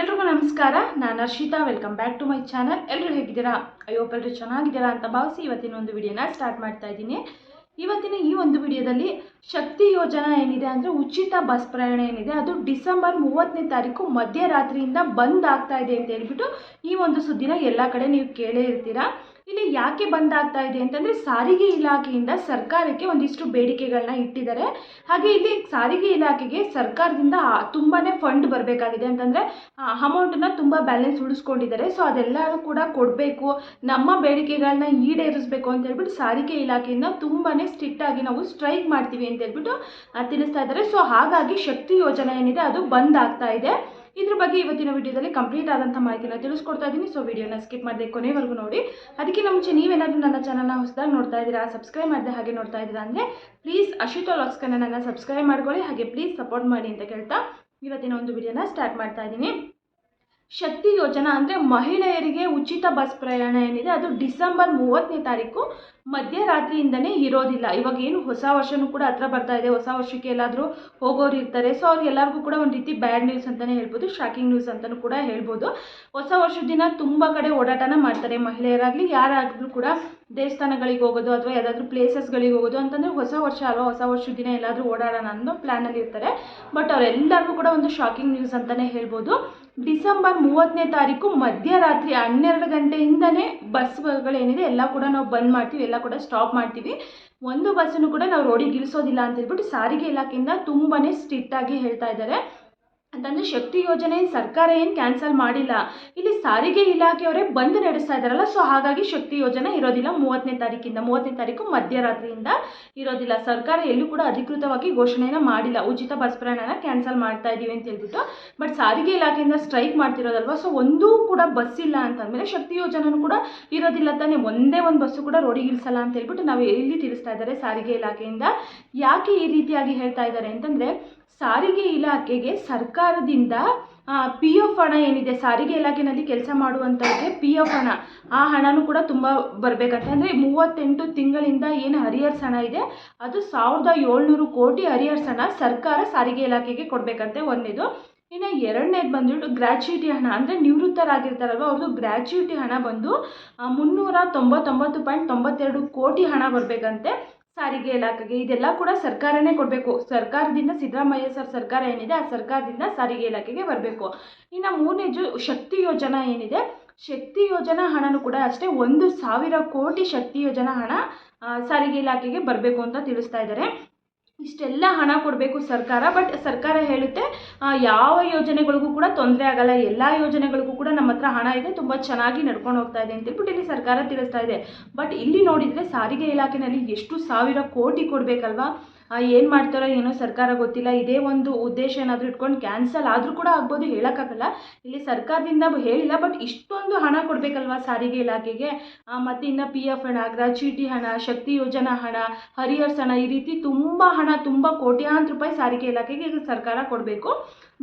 ಎಲ್ರಿಗೂ ನಮಸ್ಕಾರ. ನಾನು Arshitha. Welcome back to my channel ಎಲ್ಲರೂ ಹೇಗಿದ್ದೀರಾ? ಅಯ್ಯೋ ಎಲ್ಲರೂ ಚೆನ್ನಾಗಿದ್ದೀರಾ ಅಂತ ಭಾವಿಸಿ ಇವತ್ತಿನ ಒಂದು ವಿಡಿಯೋನ ಸ್ಟಾರ್ಟ್ ಮಾಡ್ತಾ ಇದ್ದೀನಿ. ಇವತ್ತಿನ ಈ ಒಂದು ವಿಡಿಯೋದಲ್ಲಿ ಶಕ್ತಿ ಯೋಜನಾ ಏನಿದೆ ಅಂದರೆ ಉಚಿತ ಬಸ್ ಪ್ರಯಾಣ ಏನಿದೆ, ಅದು ಡಿಸೆಂಬರ್ ಮೂವತ್ತನೇ ತಾರೀಕು ಮಧ್ಯರಾತ್ರಿಯಿಂದ ಬಂದ್ ಆಗ್ತಾ ಇದೆ ಅಂತ ಹೇಳ್ಬಿಟ್ಟು ಈ ಒಂದು ಸುದ್ದಿನ ಎಲ್ಲ ಕಡೆ ನೀವು ಕೇಳೇ ಇರ್ತೀರಾ. ಇಲ್ಲಿ ಯಾಕೆ ಬಂದ್ ಆಗ್ತಾ ಇದೆ ಅಂತಂದರೆ ಸಾರಿಗೆ ಇಲಾಖೆಯಿಂದ ಸರ್ಕಾರಕ್ಕೆ ಒಂದಿಷ್ಟು ಬೇಡಿಕೆಗಳನ್ನ ಇಟ್ಟಿದ್ದಾರೆ. ಹಾಗೆ ಇಲ್ಲಿ ಸಾರಿಗೆ ಇಲಾಖೆಗೆ ಸರ್ಕಾರದಿಂದ ತುಂಬಾ ಫಂಡ್ ಬರಬೇಕಾಗಿದೆ ಅಂತಂದರೆ ಅಮೌಂಟನ್ನು ತುಂಬ ಬ್ಯಾಲೆನ್ಸ್ ಉಳಿಸ್ಕೊಂಡಿದ್ದಾರೆ. ಸೊ ಅದೆಲ್ಲರೂ ಕೂಡ ಕೊಡಬೇಕು. ನಮ್ಮ ಬೇಡಿಕೆಗಳನ್ನ ಈಡೇರಿಸಬೇಕು ಅಂತ ಹೇಳ್ಬಿಟ್ಟು ಸಾರಿಗೆ ಇಲಾಖೆಯಿಂದ ತುಂಬಾ ಸ್ಟ್ರಿಕ್ಟಾಗಿ ನಾವು ಸ್ಟ್ರೈಕ್ ಮಾಡ್ತೀವಿ ಅಂತ ಹೇಳ್ಬಿಟ್ಟು ತಿಳಿಸ್ತಾ ಇದ್ದಾರೆ. ಸೊ ಹಾಗಾಗಿ ಶಕ್ತಿ ಯೋಜನೆ ಏನಿದೆ ಅದು ಬಂದ್ ಆಗ್ತಾ ಇದೆ. ಇದ್ರ ಬಗ್ಗೆ ಇವತ್ತಿನ ವಿಡಿಯೋದಲ್ಲಿ ಕಂಪ್ಲೀಟ್ ಆದಂಥ ಮಾಹಿತಿನ ತಿಳಿಸ್ಕೊಡ್ತಾ ಇದ್ದೀನಿ ಸೊ ವಿಡಿಯೋನ ಸ್ಕಿಪ್ ಮಾಡದೆ ಕೊನೆವರೆಗೂ ನೋಡಿ. ಅದಕ್ಕಿಂತ ಮುಂಚೆ ನೀವೇನಾದರೂ ನನ್ನ ಚಾನಲ್ನ ಹೊಸದಾಗಿ ನೋಡ್ತಾ ಇದ್ದೀರಾ ಸಬ್ಸ್ಕ್ರೈಬ್ ಮಾಡಿದೆ ಹಾಗೆ ನೋಡ್ತಾ ಇದ್ದೀರಾ ಅಂದರೆ ಪ್ಲೀಸ್ ಅಶಿತಾ ಲಾಕ್ಸ್ ನನ್ನ ಸಬ್ಸ್ಕ್ರೈಬ್ ಮಾಡ್ಕೊಳ್ಳಿ. ಹಾಗೆ ಪ್ಲೀಸ್ ಸಪೋರ್ಟ್ ಮಾಡಿ ಅಂತ ಕೇಳ್ತಾ ಇವತ್ತಿನ ಒಂದು ವಿಡಿಯೋನ ಸ್ಟಾರ್ಟ್ ಮಾಡ್ತಾ ಇದ್ದೀನಿ ಶಕ್ತಿ ಯೋಜನಾ ಅಂದರೆ ಮಹಿಳೆಯರಿಗೆ ಉಚಿತ ಬಸ್ ಪ್ರಯಾಣ ಏನಿದೆ, ಅದು ಡಿಸೆಂಬರ್ ಮೂವತ್ತನೇ ತಾರೀಕು. ಮಧ್ಯರಾತ್ರಿಯಿಂದನೇ ಇರೋದಿಲ್ಲ. ಇವಾಗ ಏನು ಹೊಸ ವರ್ಷನೂ ಕೂಡ ಹತ್ರ ಬರ್ತಾ ಇದೆ. ಹೊಸ ವರ್ಷಕ್ಕೆ ಎಲ್ಲಾದರೂ ಹೋಗೋರು ಇರ್ತಾರೆ. ಸೊ ಅವ್ರಿಗೆಲ್ಲರಿಗೂ ಕೂಡ ಒಂದು ರೀತಿ ಬ್ಯಾಡ್ ನ್ಯೂಸ್ ಅಂತಲೇ ಹೇಳ್ಬೋದು ಶಾಕಿಂಗ್ ನ್ಯೂಸ್ ಅಂತಲೂ ಕೂಡ ಹೇಳ್ಬೋದು. ಹೊಸ ವರ್ಷದ ದಿನ ತುಂಬ ಕಡೆ ಓಡಾಟನ ಮಾಡ್ತಾರೆ ಮಹಿಳೆಯರಾಗಲಿ, ಯಾರಾದರೂ ಕೂಡ ದೇವಸ್ಥಾನಗಳಿಗೆ ಹೋಗೋದು ಅಥವಾ ಯಾವುದಾದ್ರೂ ಪ್ಲೇಸಸ್ಗಳಿಗೆ ಹೋಗೋದು ಅಂತಂದರೆ ಹೊಸ ವರ್ಷ ಅಲ್ವಾ? ಹೊಸ ವರ್ಷದ ದಿನ ಎಲ್ಲಾದರೂ ಓಡಾಡೋಣ ಅನ್ನೋ ಪ್ಲ್ಯಾನಲ್ಲಿ ಇರ್ತಾರೆ. ಬಟ್ ಅವರೆಲ್ಲರಿಗೂ ಕೂಡ ಒಂದು ಶಾಕಿಂಗ್ ನ್ಯೂಸ್ ಅಂತಲೇ ಹೇಳ್ಬೋದು. ಡಿಸೆಂಬರ್ ಮೂವತ್ತನೇ ತಾರೀಕು ಮಧ್ಯರಾತ್ರಿ ಹನ್ನೆರಡು ಗಂಟೆಯಿಂದನೇ ಬಸ್ಗಳೇನಿದೆ ಎಲ್ಲ ಕೂಡ ನಾವು ಬಂದ್ ಮಾಡ್ತೀವಿ, ಎಲ್ಲ ಕೂಡ ಸ್ಟಾಪ್ ಮಾಡ್ತೀವಿ. ಒಂದು ಬಸ್ಸನ್ನು ಕೂಡ ನಾವು ರೋಡಿಗೆ ಇಳಿಸೋದಿಲ್ಲ ಅಂತ ಹೇಳ್ಬಿಟ್ಟು ಸಾರಿಗೆ ಇಲಾಖೆಯಿಂದ ತುಂಬಾ ಸ್ಟ್ರಿಕ್ಟಾಗಿ ಹೇಳ್ತಾ ಇದ್ದಾರೆ. ಅಂತಂದರೆ ಶಕ್ತಿ ಯೋಜನೆ ಸರ್ಕಾರ ಏನು ಕ್ಯಾನ್ಸಲ್ ಮಾಡಿಲ್ಲ, ಇಲ್ಲಿ ಸಾರಿಗೆ ಇಲಾಖೆಯವರೇ ಬಂದ್ ನಡೆಸ್ತಾ ಇದ್ದಾರಲ್ಲ ಸೊ ಹಾಗಾಗಿ ಶಕ್ತಿ ಯೋಜನೆ ಇರೋದಿಲ್ಲ. ಮೂವತ್ತನೇ ತಾರೀಕಿಂದ, ಮೂವತ್ತನೇ ತಾರೀಕು ಮಧ್ಯರಾತ್ರಿಯಿಂದ ಇರೋದಿಲ್ಲ. ಸರ್ಕಾರ ಎಲ್ಲೂ ಕೂಡ ಅಧಿಕೃತವಾಗಿ ಘೋಷಣೆನ ಮಾಡಿಲ್ಲ. ಉಚಿತ ಬಸ್ ಪ್ರಯಾಣನ ಕ್ಯಾನ್ಸಲ್ ಮಾಡ್ತಾ ಇದ್ದೀವಿ ಅಂತ ಹೇಳ್ಬಿಟ್ಟು ಬಟ್ ಸಾರಿಗೆ ಇಲಾಖೆಯಿಂದ ಸ್ಟ್ರೈಕ್ ಮಾಡ್ತಿರೋದಲ್ವಾ? ಸೊ ಒಂದೂ ಕೂಡ ಬಸ್ ಇಲ್ಲ ಅಂತಂದಮೇಲೆ ಶಕ್ತಿ ಯೋಜನೆನೂ ಕೂಡ ಇರೋದಿಲ್ಲ ತಾನೇ. ಒಂದೇ ಒಂದು ಬಸ್ಸು ಕೂಡ ರೋಡಿಗೆ ಇಳಿಸಲ್ಲ ಅಂತ ಹೇಳ್ಬಿಟ್ಟು ನಾವು ಎಲ್ಲಿ ತಿಳಿಸ್ತಾ ಇದ್ದಾರೆ ಸಾರಿಗೆ ಇಲಾಖೆಯಿಂದ? ಯಾಕೆ ಈ ರೀತಿಯಾಗಿ ಹೇಳ್ತಾ ಇದ್ದಾರೆ ಅಂತಂದರೆ ಸಾರಿಗೆ ಇಲಾಖೆಗೆ ಸರ್ಕಾರದಿಂದ ಪಿ ಎಫ್ ಹಣ ಏನಿದೆ, ಸಾರಿಗೆ ಇಲಾಖೆಯಲ್ಲಿ ಕೆಲಸ ಮಾಡುವಂಥವ್ರಿಗೆ ಪಿ ಎಫ್ ಹಣ. ಆ ಹಣನೂ ಕೂಡ ತುಂಬ ಬರಬೇಕಂತೆ. ಅಂದರೆ ಮೂವತ್ತೆಂಟು ತಿಂಗಳಿಂದ ಏನು ಹರಿಯರ್ಸ್ ಹಣ ಇದೆ, ಅದು ಸಾವಿರದ ಏಳ್ನೂರು ಕೋಟಿ ಹರಿಯರ್ಸ್ ಹಣ ಸರ್ಕಾರ ಸಾರಿಗೆ ಇಲಾಖೆಗೆ ಕೊಡಬೇಕಂತೆ ಒಂದೇದು. ಇನ್ನು ಎರಡನೇದು ಬಂದ್ಬಿಟ್ಟು ಗ್ರ್ಯಾಚ್ಯುಟಿ ಹಣ. ಅಂದರೆ ನಿವೃತ್ತರಾಗಿರ್ತಾರಲ್ವ ಅವ್ರದ್ದು ಗ್ರ್ಯಾಚ್ಯುಟಿ ಹಣ ಬಂದು ಮುನ್ನೂರ ತೊಂಬತ್ತೊಂಬತ್ತು ಪಾಯಿಂಟ್ ತೊಂಬತ್ತೆರಡು ಕೋಟಿ ಹಣ ಬರಬೇಕಂತೆ. ಸಾರಿಗೆ ಇಲಾಖೆಗೆ ಇದೆಲ್ಲ ಕೂಡ ಸರ್ಕಾರನೇ ಕೊಡಬೇಕು. ಸರ್ಕಾರದಿಂದ ಸಿದ್ದರಾಮಯ್ಯ ಸರ್ ಸರ್ಕಾರ ಏನಿದೆ, ಆ ಸರ್ಕಾರದಿಂದ ಸಾರಿಗೆ ಇಲಾಖೆಗೆ ಬರಬೇಕು. ಇನ್ನು ಮೂರನೇದು ಶಕ್ತಿ ಯೋಜನಾ ಏನಿದೆ, ಶಕ್ತಿ ಯೋಜನಾ ಹಣನೂ ಕೂಡ ಅಷ್ಟೇ ಒಂದು ಸಾವಿರ ಕೋಟಿ ಶಕ್ತಿ ಯೋಜನಾ ಹಣ ಸಾರಿಗೆ ಇಲಾಖೆಗೆ ಬರಬೇಕು ಅಂತ ತಿಳಿಸ್ತಾ ಇದ್ದಾರೆ. ಇಷ್ಟೆಲ್ಲ ಹಣ ಕೊಡಬೇಕು ಸರ್ಕಾರ ಬಟ್ ಸರ್ಕಾರ ಹೇಳುತ್ತೆ ಯಾವ ಯೋಜನೆಗಳಿಗೂ ಕೂಡ ತೊಂದರೆ ಆಗಲ್ಲ, ಎಲ್ಲ ಯೋಜನೆಗಳಿಗೂ ಕೂಡ ನಮ್ಮ ಹತ್ರ ಹಣ ಇದೆ, ತುಂಬ ಚೆನ್ನಾಗಿ ನಡ್ಕೊಂಡು ಹೋಗ್ತಾ ಇದೆ ಅಂತ ಹೇಳ್ಬಿಟ್ಟು ಇಲ್ಲಿ ಸರ್ಕಾರ ತಿಳಿಸ್ತಾ ಇದೆ. ಬಟ್ ಇಲ್ಲಿ ನೋಡಿದರೆ ಸಾರಿಗೆ ಇಲಾಖೆಯಲ್ಲಿ ಎಷ್ಟು ಸಾವಿರ ಕೋಟಿ ಕೊಡಬೇಕಲ್ವಾ? ಏನು ಮಾಡ್ತಾರೋ ಏನೋ ಸರ್ಕಾರ ಗೊತ್ತಿಲ್ಲ, ಇದೇ ಒಂದು ಉದ್ದೇಶ ಏನಾದರೂ ಇಟ್ಕೊಂಡು ಕ್ಯಾನ್ಸಲ್ ಆದರೂ ಕೂಡ ಆಗ್ಬೋದು ಹೇಳೋಕ್ಕಾಗಲ್ಲ. ಇಲ್ಲಿ ಸರ್ಕಾರದಿಂದ ಹೇಳಿಲ್ಲ ಬಟ್ ಇಷ್ಟೊಂದು ಹಣ ಕೊಡಬೇಕಲ್ವಾ ಸಾರಿಗೆ ಇಲಾಖೆಗೆ? ಮತ್ತು ಇನ್ನು ಪಿ ಎಫ್ ಹಣ ಗ್ರಾಚ್ಯುಟಿ ಹಣ, ಶಕ್ತಿ ಯೋಜನಾ ಹಣ ಹರಿಯರ್ಸ್ ಹಣ, ಈ ರೀತಿ ತುಂಬ ಹಣ, ತುಂಬ ಕೋಟ್ಯಾಂತರ ರೂಪಾಯಿ ಸಾರಿಗೆ ಇಲಾಖೆಗೆ ಈಗ ಸರ್ಕಾರ ಕೊಡಬೇಕು.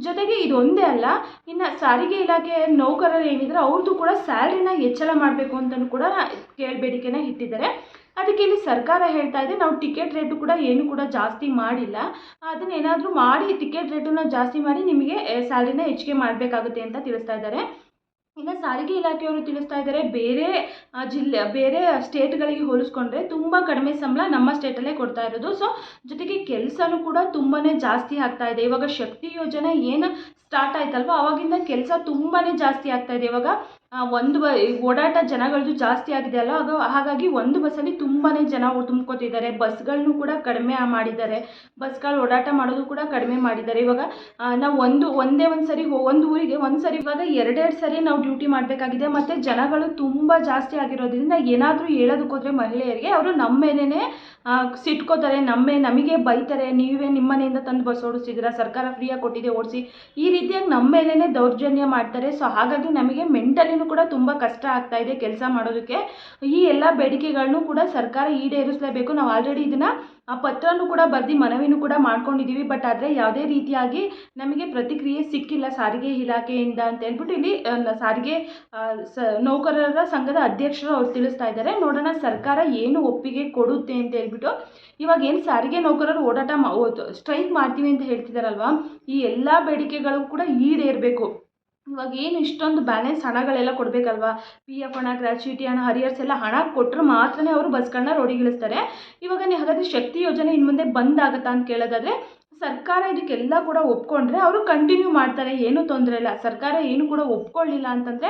ಜೊತೆಗೆ ಇದೊಂದೇ ಅಲ್ಲ, ಇನ್ನು ಸಾರಿಗೆ ಇಲಾಖೆ ನೌಕರರು ಏನಿದ್ರೆ ಅವ್ರದ್ದು ಕೂಡ ಸ್ಯಾಲ್ರಿನ ಹೆಚ್ಚಳ ಮಾಡಬೇಕು ಅಂತಲೂ ಕೂಡ ಕೇಳಬೇಡಿಕೆನ ಇಟ್ಟಿದ್ದಾರೆ. ಅದಕ್ಕೆ ಇಲ್ಲಿ ಸರ್ಕಾರ ಹೇಳ್ತಾ ಇದೆ, ನಾವು ಟಿಕೆಟ್ ರೇಟು ಕೂಡ ಏನು ಕೂಡ ಜಾಸ್ತಿ ಮಾಡಿಲ್ಲ. ಅದನ್ನ ಏನಾದರೂ ಮಾಡಿ ಟಿಕೆಟ್ ರೇಟನ್ನ ಜಾಸ್ತಿ ಮಾಡಿ ನಿಮಗೆ ಸ್ಯಾಲ್ರಿನ ಹೆಚ್ಚಿಗೆ ಮಾಡಬೇಕಾಗುತ್ತೆ ಅಂತ ತಿಳಿಸ್ತಾ ಇದ್ದಾರೆ. ಇನ್ನು ಸಾರಿಗೆ ಇಲಾಖೆಯವರು ತಿಳಿಸ್ತಾ ಇದ್ದಾರೆ, ಬೇರೆ ಜಿಲ್ಲೆ, ಬೇರೆ ಸ್ಟೇಟ್ಗಳಿಗೆ ಹೋಲಿಸ್ಕೊಂಡ್ರೆ ತುಂಬ ಕಡಿಮೆ ಸಂಬಳ ನಮ್ಮ ಸ್ಟೇಟಲ್ಲೇ ಕೊಡ್ತಾ ಇರೋದು. ಸೊ ಜೊತೆಗೆ ಕೆಲಸನೂ ಕೂಡ ತುಂಬಾ ಜಾಸ್ತಿ ಆಗ್ತಾ ಇದೆ. ಇವಾಗ ಶಕ್ತಿ ಯೋಜನೆ ಏನು ಸ್ಟಾರ್ಟ್ ಆಯ್ತಲ್ವ? ಅವಾಗಿಂದ ಕೆಲಸ ತುಂಬಾ ಜಾಸ್ತಿ ಆಗ್ತಾ ಇದೆ. ಇವಾಗ ಒಂದು ಓಡಾಟ ಜನಗಳದ್ದು ಜಾಸ್ತಿ ಆಗಿದೆ ಅಲ್ಲ ಅದು ಹಾಗಾಗಿ ಒಂದು ಬಸ್ಸಲ್ಲಿ ತುಂಬಾ ಜನ ತುಂಬ್ಕೋತಿದ್ದಾರೆ. ಬಸ್ಗಳನ್ನೂ ಕೂಡ ಕಡಿಮೆ ಮಾಡಿದ್ದಾರೆ. ಬಸ್ಗಳು ಓಡಾಟ ಮಾಡೋದು ಕೂಡ ಕಡಿಮೆ ಮಾಡಿದ್ದಾರೆ. ಇವಾಗ ನಾವು ಒಂದು, ಒಂದೇ ಒಂದು ಸರಿ ಒಂದು ಊರಿಗೆ ಒಂದು ಸರಿ ಇವಾಗ ಎರಡೆರಡು ಸರಿ ನಾವು ಡ್ಯೂಟಿ ಮಾಡಬೇಕಾಗಿದೆ. ಮತ್ತು ಜನಗಳು ತುಂಬ ಜಾಸ್ತಿ ಆಗಿರೋದ್ರಿಂದ ಏನಾದರೂ ಹೇಳೋದಕ್ಕೋದ್ರೆ ಮಹಿಳೆಯರಿಗೆ ಅವರು ನಮ್ಮ ಮೇಲೇ ಸಿಟ್ಕೋತಾರೆ, ನಮ್ಮೇ, ನಮಗೆ ಬೈತಾರೆ, ನೀವೇ ನಿಮ್ಮ ಮನೆಯಿಂದ ತಂದು ಬಸ್ ಓಡಿಸಿದ್ದೀರಾ, ಸರ್ಕಾರ ಫ್ರೀಯಾಗಿ ಕೊಟ್ಟಿದೆ, ಓಡಿಸಿ. ಈ ರೀತಿಯಾಗಿ ನಮ್ಮ ಮೇಲೇ ದೌರ್ಜನ್ಯ ಮಾಡ್ತಾರೆ. ಸೊ ಹಾಗಾಗಿ ನಮಗೆ ಮೆಂಟಲಿನೂ ಕೂಡ ತುಂಬ ಕಷ್ಟ ಆಗ್ತಾ ಇದೆ ಕೆಲಸ ಮಾಡೋದಕ್ಕೆ. ಈ ಎಲ್ಲ ಬೇಡಿಕೆಗಳನ್ನೂ ಕೂಡ ಸರ್ಕಾರ ಈಡೇರಿಸಲೇಬೇಕು. ನಾವು ಆಲ್ರೆಡಿ ಇದನ್ನು, ಆ ಪತ್ರನೂ ಕೂಡ ಬರೆದು, ಮನವಿನೂ ಕೂಡ ಮಾಡ್ಕೊಂಡಿದ್ದೀವಿ ಬಟ್ ಆದರೆ ಯಾವುದೇ ರೀತಿಯಾಗಿ ನಮಗೆ ಪ್ರತಿಕ್ರಿಯೆ ಸಿಕ್ಕಿಲ್ಲ ಸಾರಿಗೆ ಇಲಾಖೆಯಿಂದ ಅಂತ ಹೇಳ್ಬಿಟ್ಟು ಇಲ್ಲಿ ಸಾರಿಗೆ ಸ, ನೌಕರರ ಸಂಘದ ಅಧ್ಯಕ್ಷರು ಅವ್ರು ತಿಳಿಸ್ತಾ ಇದ್ದಾರೆ. ನೋಡೋಣ ಸರ್ಕಾರ ಏನು ಒಪ್ಪಿಗೆ ಕೊಡುತ್ತೆ ಅಂತ ಹೇಳ್ಬಿಟ್ಟು. ಇವಾಗ ಏನು ಸಾರಿಗೆ ನೌಕರರು ಓಡಾಟ ಸ್ಟ್ರೈಕ್ ಮಾಡ್ತೀವಿ ಅಂತ ಹೇಳ್ತಿದಾರಲ್ವಾ, ಈ ಎಲ್ಲ ಬೇಡಿಕೆಗಳು ಕೂಡ ಈಡೇರಬೇಕು. ಇವಾಗ ಏನು ಇಷ್ಟೊಂದು ಬ್ಯಾಲೆನ್ಸ್ ಹಣಗಳೆಲ್ಲ ಕೊಡಬೇಕಲ್ವಾ? ಪಿ ಎಫ್ ಹಣ ಗ್ರ್ಯಾಚ್ಯುಟಿ ಹಣ ಹರಿಯರ್ಸ್ ಎಲ್ಲ ಹಣ ಕೊಟ್ಟರೆ ಮಾತ್ರನೇ ಅವರು ಬಸ್ಗಳನ್ನ ರೋಡಿಗಿಳಿಸ್ತಾರೆ ಇವಾಗ ನೀವು ಹಾಗಾದರೆ ಶಕ್ತಿ ಯೋಜನೆ ಇನ್ನು ಮುಂದೆ ಬಂದ್ ಅಂತ ಕೇಳೋದಾದರೆ ಸರ್ಕಾರ ಇದಕ್ಕೆಲ್ಲ ಕೂಡ ಒಪ್ಕೊಂಡ್ರೆ ಅವರು ಕಂಟಿನ್ಯೂ ಮಾಡ್ತಾರೆ, ಏನೂ ತೊಂದರೆ ಇಲ್ಲ. ಸರ್ಕಾರ ಏನು ಕೂಡ ಒಪ್ಕೊಳ್ಳಿಲ್ಲ ಅಂತಂದರೆ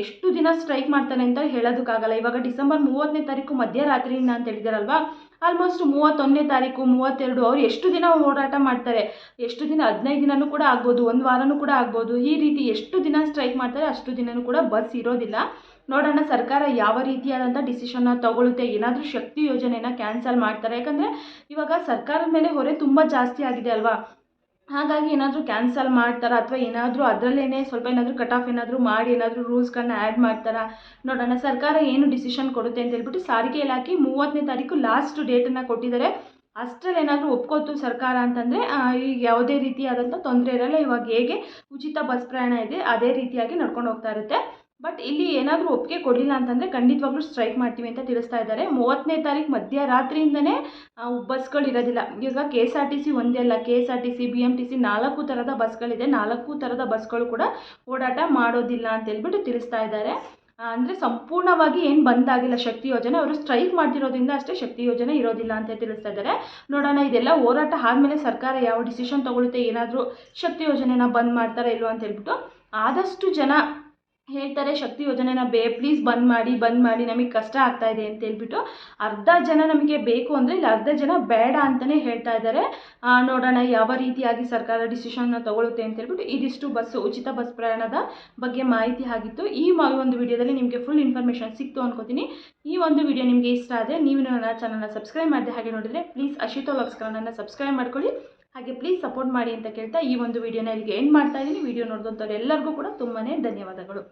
ಎಷ್ಟು ದಿನ ಸ್ಟ್ರೈಕ್ ಮಾಡ್ತಾನೆ ಅಂತ ಹೇಳೋದಕ್ಕಾಗಲ್ಲ. ಇವಾಗ ಡಿಸೆಂಬರ್ ಮೂವತ್ತನೇ ತಾರೀಕು ಮಧ್ಯರಾತ್ರಿಯಿಂದ ಅಂತ ಹೇಳಿದಾರಲ್ವಾ? ಆಲ್ಮೋಸ್ಟ್ ಮೂವತ್ತೊಂದನೇ ತಾರೀಕು, ಮೂವತ್ತೆರಡು ಅವ್ರು ಎಷ್ಟು ದಿನ ಹೋರಾಟ ಮಾಡ್ತಾರೆ? ಎಷ್ಟು ದಿನ, ಹದಿನೈದು ದಿನವೂ ಕೂಡ ಆಗ್ಬೋದು, ಒಂದು ವಾರನೂ ಕೂಡ ಆಗ್ಬೋದು. ಈ ರೀತಿ ಎಷ್ಟು ದಿನ ಸ್ಟ್ರೈಕ್ ಮಾಡ್ತಾರೆ ಅಷ್ಟು ದಿನವೂ ಕೂಡ ಬಸ್ ಇರೋದಿಲ್ಲ. ನೋಡೋಣ ಸರ್ಕಾರ ಯಾವ ರೀತಿಯಾದಂಥ ಡಿಸಿಷನ್ನ ತಗೊಳುತ್ತೆ, ಏನಾದರೂ ಶಕ್ತಿ ಯೋಜನೆನ ಕ್ಯಾನ್ಸಲ್ ಮಾಡ್ತಾರೆ. ಯಾಕಂದರೆ ಇವಾಗ ಸರ್ಕಾರದ ಮೇಲೆ ಹೊರೆ ತುಂಬ ಜಾಸ್ತಿ ಆಗಿದೆ ಅಲ್ವಾ? ಹಾಗಾಗಿ ಏನಾದರೂ ಕ್ಯಾನ್ಸಲ್ ಮಾಡ್ತಾರಾ ಅಥವಾ ಏನಾದರೂ ಅದರಲ್ಲೇ ಸ್ವಲ್ಪ ಏನಾದರೂ ಕಟ್ ಆಫ್ ಏನಾದರೂ ಮಾಡಿ, ಏನಾದರೂ ರೂಲ್ಸ್ಗಳನ್ನ ಆ್ಯಡ್ ಮಾಡ್ತಾರಾ? ನೋಡೋಣ ಸರ್ಕಾರ ಏನು ಡಿಸಿಷನ್ ಕೊಡುತ್ತೆ ಅಂತ ಹೇಳ್ಬಿಟ್ಟು ಸಾರಿಗೆ ಇಲಾಖೆ ಮೂವತ್ತನೇ ತಾರೀಕು ಲಾಸ್ಟ್ ಡೇಟನ್ನು ಕೊಟ್ಟಿದ್ದಾರೆ ಅಷ್ಟರಲ್ಲಿ ಏನಾದರೂ ಒಪ್ಕೋತು ಸರ್ಕಾರ ಅಂತಂದರೆ ಈಗ ಯಾವುದೇ ರೀತಿಯಾದಂಥ ತೊಂದರೆ ಇರಲ್ಲ. ಇವಾಗ ಹೇಗೆ ಉಚಿತ ಬಸ್ ಪ್ರಯಾಣ ಇದೆ, ಅದೇ ರೀತಿಯಾಗಿ ನಡ್ಕೊಂಡು ಹೋಗ್ತಾ ಇರುತ್ತೆ. ಬಟ್ ಇಲ್ಲಿ ಏನಾದರೂ ಒಪ್ಪಿಗೆ ಕೊಡಲಿಲ್ಲ ಅಂತಂದರೆ ಖಂಡಿತವಾಗ್ಲೂ ಸ್ಟ್ರೈಕ್ ಮಾಡ್ತೀವಿ ಅಂತ ತಿಳಿಸ್ತಾ ಇದ್ದಾರೆ. ಮೂವತ್ತನೇ ತಾರೀಕು ಮಧ್ಯರಾತ್ರಿಯಿಂದನೇ ಬಸ್ಗಳು ಇರೋದಿಲ್ಲ. ಈಗ K S R T C ಒಂದೇ ಅಲ್ಲ. K S R T C B M T C ನಾಲ್ಕು ಥರದ ಬಸ್ಗಳಿದೆ ನಾಲ್ಕು ಥರದ ಬಸ್ಗಳು ಕೂಡ ಓಡಾಟ ಮಾಡೋದಿಲ್ಲ ಅಂತ ಹೇಳ್ಬಿಟ್ಟು ತಿಳಿಸ್ತಾ ಇದ್ದಾರೆ. ಅಂದರೆ ಸಂಪೂರ್ಣವಾಗಿ ಏನು ಬಂದಾಗಿಲ್ಲ ಶಕ್ತಿ ಯೋಜನೆ. ಅವರು ಸ್ಟ್ರೈಕ್ ಮಾಡ್ತಿರೋದ್ರಿಂದ ಅಷ್ಟೇ ಶಕ್ತಿ ಯೋಜನೆ ಇರೋದಿಲ್ಲ ಅಂತ ತಿಳಿಸ್ತಾ ಇದ್ದಾರೆ. ನೋಡೋಣ, ಇದೆಲ್ಲ ಹೋರಾಟ ಆದಮೇಲೆ ಸರ್ಕಾರ ಯಾವ ಡಿಸಿಷನ್ ತೊಗೊಳುತ್ತೆ, ಏನಾದರೂ ಶಕ್ತಿ ಯೋಜನೆನ ಬಂದ್ ಮಾಡ್ತಾರಾ ಇಲ್ವೋ ಅಂತ ಹೇಳ್ಬಿಟ್ಟು ಆದಷ್ಟು ಜನ ಹೇಳ್ತಾರೆ, ಶಕ್ತಿ ಯೋಜನೆನ ಬೇ, ಪ್ಲೀಸ್ ಬಂದ್ ಮಾಡಿ ಬಂದ್ ಮಾಡಿ, ನಮಗೆ ಕಷ್ಟ ಆಗ್ತಾ ಇದೆ ಅಂತ ಹೇಳ್ಬಿಟ್ಟು ಅರ್ಧ ಜನ ನಮಗೆ ಬೇಕು ಅಂದರೆ ಇಲ್ಲಿ, ಅರ್ಧ ಜನ ಬೇಡ ಅಂತಲೇ ಹೇಳ್ತಾ ಇದ್ದಾರೆ. ನೋಡೋಣ ಯಾವ ರೀತಿಯಾಗಿ ಸರ್ಕಾರ ಡಿಸಿಷನ್ನ ತಗೊಳುತ್ತೆ ಅಂತ ಹೇಳ್ಬಿಟ್ಟು ಇದಿಷ್ಟು ಬಸ್, ಉಚಿತ ಬಸ್ ಪ್ರಯಾಣದ ಬಗ್ಗೆ ಮಾಹಿತಿ ಆಗಿತ್ತು. ಈ ಒಂದು ವಿಡಿಯೋದಲ್ಲಿ ನಿಮಗೆ ಫುಲ್ ಇನ್ಫಾರ್ಮೇಷನ್ ಸಿಕ್ತು ಅನ್ಕೋತೀನಿ. ಈ ಒಂದು ವಿಡಿಯೋ ನಿಮಗೆ ಇಷ್ಟ ಆದರೆ ನೀವು ನನ್ನ ಚಾನಲ್ನ ಸಬ್ಸ್ಕ್ರೈಬ್ ಮಾಡಿದೆ ಹಾಗೆ ನೋಡಿದರೆ ಪ್ಲೀಸ್ ಅಶಿತೋ ನನ್ನ ಸಬ್ಸ್ಕ್ರೈಬ್ ಮಾಡ್ಕೊಳ್ಳಿ. ಹಾಗೆ ಪ್ಲೀಸ್ ಸಪೋರ್ಟ್ ಮಾಡಿ ಅಂತ ಕೇಳ್ತಾ ಈ ಒಂದು ವಿಡಿಯೋನ ಇಲ್ಲಿಗೆ ಎಂಡ್ ಮಾಡ್ತಾ ಇದ್ದೀನಿ. ವಿಡಿಯೋ ನೋಡಿದಂಥವ್ರು ಎಲ್ಲರಿಗೂ ಕೂಡ ತುಂಬಾ ಧನ್ಯವಾದಗಳು.